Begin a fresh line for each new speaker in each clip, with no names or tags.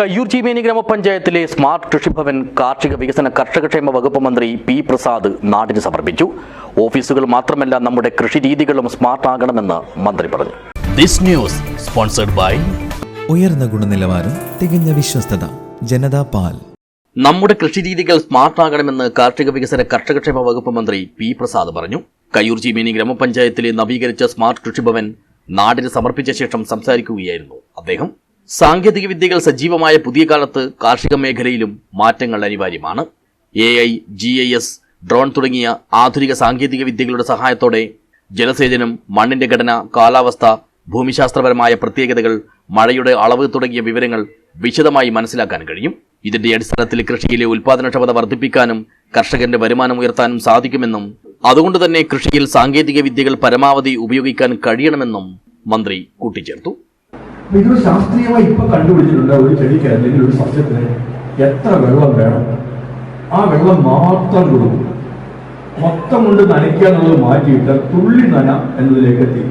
കയ്യൂർ ചീമേനി ഗ്രാമപഞ്ചായത്തിലെ സ്മാർട്ട് കൃഷിഭവൻ കാർഷിക വികസന കർഷകക്ഷേമ വകുപ്പ് മന്ത്രി പി പ്രസാദ് നാടിന് സമർപ്പിച്ചു. ഓഫീസുകൾ മാത്രമല്ല നമ്മുടെ കൃഷിരീതികളും സ്മാർട്ട് ആകണമെന്ന് മന്ത്രി പറഞ്ഞു.
ദിസ് ന്യൂസ് സ്പോൺസർഡ് ബൈ
ഉയർന്ന ഗുണനിലവാരം തികഞ്ഞ വിശ്വസ്തത ജനതാ പാൽ.
നമ്മുടെ കൃഷിരീതികൾ സ്മാർട്ട് ആകണമെന്ന് കാർഷിക വികസന കർഷകക്ഷേമ വകുപ്പ് മന്ത്രി പി പ്രസാദ് പറഞ്ഞു. കയ്യൂർ ചീമേനി ഗ്രാമപഞ്ചായത്തിലെ നവീകരിച്ച സ്മാർട്ട് കൃഷിഭവൻ നാടിന് സമർപ്പിച്ച ശേഷം സംസാരിക്കുകയായിരുന്നു അദ്ദേഹം. സാങ്കേതിക വിദ്യകൾ സജീവമായ പുതിയ കാലത്ത് കാർഷിക മേഖലയിലും മാറ്റങ്ങൾ അനിവാര്യമാണ്. A I G I S drone തുടങ്ങിയ ആധുനിക സാങ്കേതിക വിദ്യകളുടെ സഹായത്തോടെ ജലസേചനം മണ്ണിന്റെ ഘടന കാലാവസ്ഥ ഭൂമിശാസ്ത്രപരമായ പ്രത്യേകതകൾ മഴയുടെ അളവ് തുടങ്ങിയ വിവരങ്ങൾ വിശദമായി മനസ്സിലാക്കാൻ കഴിയും. ഇതിന്റെ അടിസ്ഥാനത്തിൽ കൃഷിയിലെ ഉൽപാദനക്ഷമത വർദ്ധിപ്പിക്കാനും കർഷകന്റെ വരുമാനം ഉയർത്താനും സാധിക്കുമെന്നും അതുകൊണ്ട് തന്നെ കൃഷിയിൽ സാങ്കേതിക വിദ്യകൾ പരമാവധി ഉപയോഗിക്കാൻ കഴിയണമെന്നും മന്ത്രി കൂട്ടിച്ചേർത്തു.
അപ്പൊ ഇത് ശാസ്ത്രീയമായി ഇപ്പൊ കണ്ടുപിടിച്ചിട്ടുണ്ട് ഒരു ചെടിക്ക് അല്ലെങ്കിൽ ഒരു സസ്യത്തിന് എത്ര വെള്ളം വേണം? ആ വെള്ളം മാത്രം കൊടുക്കും. മൊത്തം കൊണ്ട് നനയ്ക്കുക എന്നുള്ളത് മാറ്റിയിട്ട് തുള്ളി നന എന്നതിലേക്ക് എത്തി.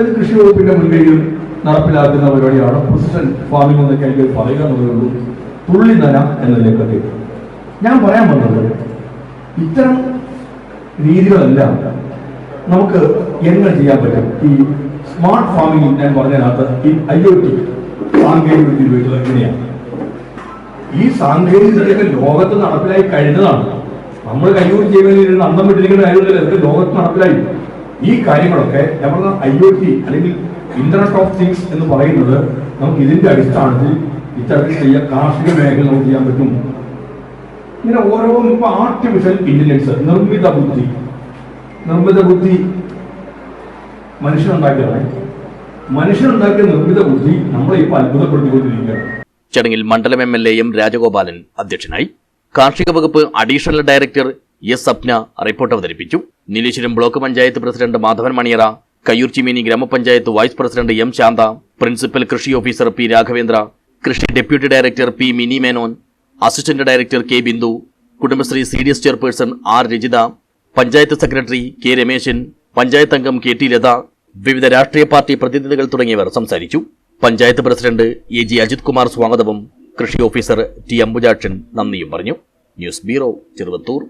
ഇത് കൃഷി വകുപ്പിന്റെ മുൻകൈയിൽ നടപ്പിലാക്കുന്ന പരിപാടിയാണ്. പൊസിഷൻ ഫാമിംഗ് എന്നൊക്കെ എനിക്ക് പറയുക എന്നുള്ളതേ ഉള്ളൂ. തുള്ളി നന എന്നതിലേക്ക് എത്തി. ഞാൻ പറയാൻ വന്നത് ഇത്തരം രീതികളെല്ലാം നമുക്ക് എങ്ങനെ ചെയ്യാൻ പറ്റും? ഈ സ്മാർട്ട് ഫാമിംഗ് ഞാൻ പറഞ്ഞതിനകത്ത് ഈ ഐ ഒ ടി സാങ്കേതിക വിദ്യ ഉപയോഗിക്കുന്നത് എങ്ങനെയാണ്? ഈ സാങ്കേതിക വിദ്യയൊക്കെ ലോകത്ത് നടപ്പിലായി കഴിഞ്ഞതാണ്. നമ്മൾ കയ്യൂർ ചെയ്യുന്നതിൽ അന്തം വിട്ടിരിക്കുന്ന കാര്യങ്ങളില്ല ഇതൊക്കെ ലോകത്ത് നടപ്പിലായി. ഈ കാര്യങ്ങളൊക്കെ ഞാൻ പറഞ്ഞ ഐ ഒ ടി അല്ലെങ്കിൽ ഇന്റർനെറ്റ് ഓഫ് തിങ്സ് എന്ന് പറയുന്നത് നമുക്ക് ഇതിന്റെ അടിസ്ഥാനത്തിൽ ഇത്തരത്തിൽ ചെയ്യാൻ കാർഷിക മേഖല നമുക്ക് ചെയ്യാൻ പറ്റും. ഇങ്ങനെ ഓരോ ഇപ്പൊ ആർട്ടിഫിഷ്യൽ ഇന്റലിജൻസ് നിർമ്മിത ബുദ്ധി. നിർമ്മിത ബുദ്ധി മനുഷ്യനുണ്ടാക്കിയതാണ്. മനുഷ്യനുണ്ടാക്കിയ നിർമ്മിത ബുദ്ധി നമ്മളെ ഇപ്പൊ അത്ഭുതപ്പെടുത്തിക്കൊണ്ടിരിക്കുകയാണ്.
ചടങ്ങിൽ മണ്ഡലം M L A M Rajagopalan അധ്യക്ഷനായി. കാർഷിക വകുപ്പ് additional director S Sapna report അവതരിപ്പിച്ചു. നീലേശ്വരം ബ്ലോക്ക് പഞ്ചായത്ത് പ്രസിഡന്റ് മാധവൻ മണിയറ കയ്യൂർ ചിമേനി ഗ്രാമപഞ്ചായത്ത് vice president M Shantha principal കൃഷി ഓഫീസർ പി രാഘവേന്ദ്ര കൃഷി deputy director P Mini Menon assistant director K Bindu Kudumbashree C D S chairperson R Rajitha panchayat secretary K Rameshan panchayat അംഗം K T Latha വിവിധ രാഷ്ട്രീയ party പ്രതിനിധികൾ തുടങ്ങിയവർ സംസാരിച്ചു. Panchayat president A G Ajith Kumar സ്വാഗതവും കൃഷി officer T Ambujakshan നന്ദിയും പറഞ്ഞു. News bureau Cheruvathur